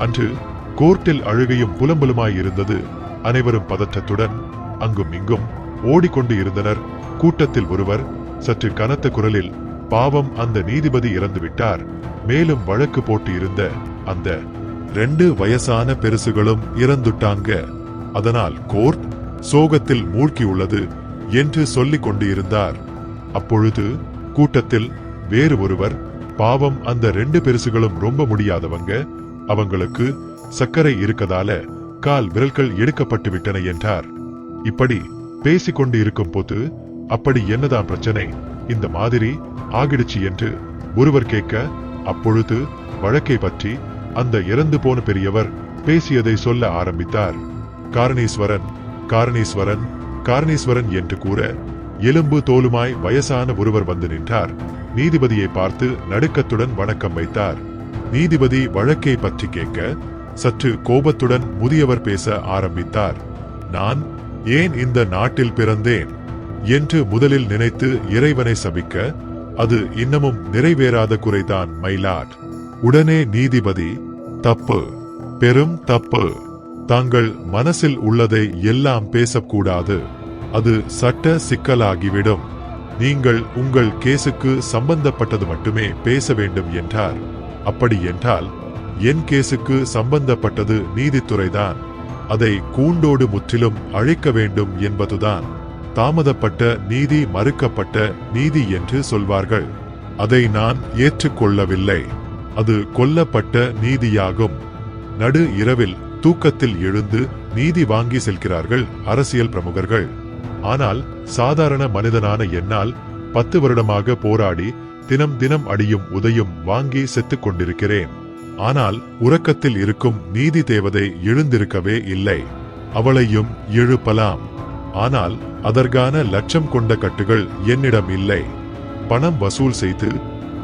அன்று கோர்ட்டில் அழுகையும் புலம்பலுமாய் இருந்தது. அனைவரும் பதற்றத்துடன் அங்கும் இங்கும் ஓடிக்கொண்டு இருந்தனர். கூட்டத்தில் ஒருவர் சற்று கனத்த குரலில் பாவம் அந்த நீதிபதி இறந்து விட்டார் மேலும் வழக்கு போட்டு இருந்த அந்த ரெண்டு வயசான பெருசுகளும் இறந்துட்டாங்க. அதனால் கோர்ட் சோகத்தில் மூழ்கியுள்ளது என்று சொல்லிக் கொண்டு இருந்தார் அப்பொழுது கூட்டத்தில் வேறு ஒருவர் பாவம் அந்த ரெண்டு பெருசுகளும் ரொம்ப முடியாதவங்க. அவங்களுக்கு சர்க்கரை இருக்கதால கால் விரல்கள் எடுக்கப்பட்டு விட்டன என்றார். இப்படி பேசிக்கொண்டு இருக்கும் போது அப்படி என்னதான் பிரச்சனை? இந்த மாதிரி ஆகிடுச்சு என்று ஒருவர் கேட்க அப்பொழுது வழக்கை பற்றி அந்த இறந்து போன பெரியவர் பேசியதை சொல்ல ஆரம்பித்தார். காரணீஸ்வரன் காரணீஸ்வரன் காரணீஸ்வரன் என்று கூற எலும்பு தோலுமாய் வயசான ஒருவர் வந்து நின்றார். நீதிபதியை பார்த்து நடுக்கத்துடன் வணக்கம் வைத்தார். நீதிபதி வழக்கை பற்றி கேட்க சற்று கோபத்துடன் முதியவர் பேச ஆரம்பித்தார். நான் ஏன் இந்த நாட்டில் பிறந்தேன்? என்று முதலில் நினைத்து இறைவனை சபிக்க அது இன்னமும் நிறைவேறாத குறைதான் மயிலாட் உடனே நீதிபதி தப்பு பெரும் தப்பு. தாங்கள் மனசில் உள்ளதை எல்லாம் பேசக்கூடாது. அது சட்ட சிக்கலாகிவிடும். நீங்கள் உங்கள் கேசுக்கு சம்பந்தப்பட்டது மட்டுமே பேச வேண்டும் என்றார். அப்படி என்றால் என் கேசுக்கு சம்பந்தப்பட்டது நீதித்துறைதான். அதை கூண்டோடு முற்றிலும் அழிக்க வேண்டும் என்பதுதான் தாமதப்பட்ட நீதி மறுக்கப்பட்ட நீதி என்று சொல்வார்கள். அதை நான் ஏற்றுக்கொள்ளவில்லை. அது கொல்லப்பட்ட நீதியாகும். நடு இரவில் தூக்கத்தில் எழுந்து நீதி வாங்கி செல்கிறார்கள் அரசியல் பிரமுகர்கள். ஆனால் சாதாரண மனிதனான என்னால் பத்து வருடமாக போராடி தினம் தினம் அடியும் உதையும் வாங்கி செத்துக் கொண்டிருக்கிறேன் ஆனால் உறக்கத்தில் இருக்கும் நீதி தேவதை எழுந்திருக்கவே இல்லை. அவளையும் எழுப்பலாம். ஆனால் அதற்கான லட்சம் கொண்ட கட்டுகள் என்னிடம் இல்லை. பணம் வசூல் செய்து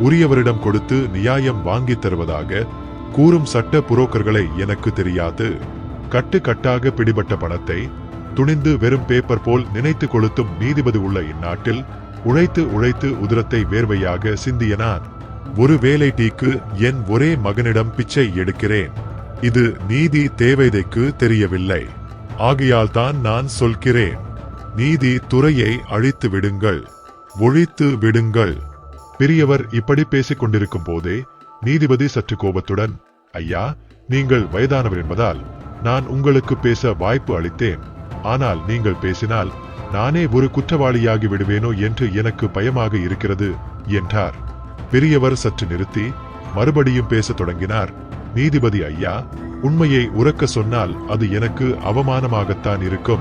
உரியவரிடம் கொடுத்து நியாயம் வாங்கித் தருவதாக கூறும் சட்ட புரோக்கர்களை எனக்கு தெரியாது. கட்டு கட்டாக பிடிபட்ட பணத்தை துணிந்து வெறும் பேப்பர் போல் நினைத்து கொளுத்தும் நீதிபதி உள்ள இந்நாட்டில் உழைத்து உழைத்து உதிரத்தை வேர்வையாக சிந்திய நான் ஒரு வேலை டீக்கு என் ஒரே மகனிடம் பிச்சை எடுக்கிறேன். இது நீதி தேவைதைக்கு தெரியவில்லை. ஆகையால் தான் நான் சொல்கிறேன். நீதி துறையை அழித்து விடுங்கள். ஒழித்து விடுங்கள். பெரியவர் இப்படி பேசிக் கொண்டிருக்கும் போதே நீதிபதி சற்று கோபத்துடன் ஐயா நீங்கள் வயதானவர் என்பதால் நான் உங்களுக்கு பேச வாய்ப்பு அளித்தேன். ஆனால் நீங்கள் பேசினால் நானே ஒரு குற்றவாளியாகி விடுவேனோ என்று எனக்கு பயமாக இருக்கிறது என்றார். பெரியவர் சற்று நிறுத்தி மறுபடியும் பேசத் தொடங்கினார். நீதிபதி ஐயா உண்மையை உறக்க சொன்னால் அது எனக்கு அவமானமாகத்தான் இருக்கும்.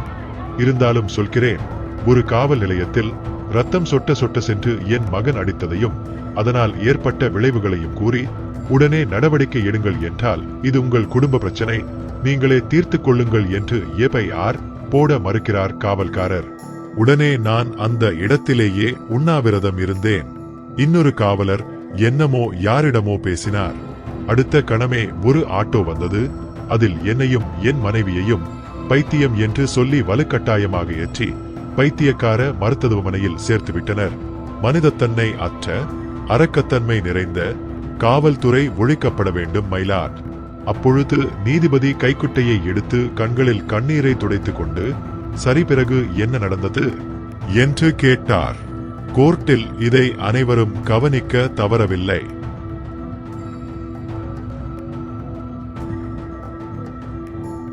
இருந்தாலும் சொல்கிறேன் ஒரு காவல் நிலையத்தில் ரத்தம் சொட்ட சொட்ட சென்று என் மகன் அடித்ததையும் அதனால் ஏற்பட்ட விளைவுகளையும் கூறி உடனே நடவடிக்கை எடுங்கள் என்றால் இது உங்கள் குடும்ப பிரச்சனை நீங்களே தீர்த்து கொள்ளுங்கள் என்று எஃப்ஐஆர் போட மறுக்கிறார் காவல்காரர். உடனே நான் அந்த இடத்திலேயே உண்ணாவிரதம் இருந்தேன். இன்னொரு காவலர் என்னமோ யாரிடமோ பேசினார். அடுத்த கணமே ஒரு ஆட்டோ வந்தது. அதில் என்னையும் என் மனைவியையும் பைத்தியம் என்று சொல்லி வலுக்கட்டாயமாக ஏற்றி பைத்தியக்கார மருத்துவமனையில் சேர்த்துவிட்டனர் மனிதத்தன்மை அற்ற அரக்கத்தன்மை நிறைந்த காவல்துறை ஒழிக்கப்பட வேண்டும் மயிலாட் அப்பொழுது நீதிபதி கைக்குட்டையை எடுத்து கண்களில் கண்ணீரை துடைத்துக் கொண்டு சரி பிறகு என்ன நடந்தது? என்று கேட்டார். கோர்ட்டில் இதை அனைவரும் கவனிக்க தவறவில்லை.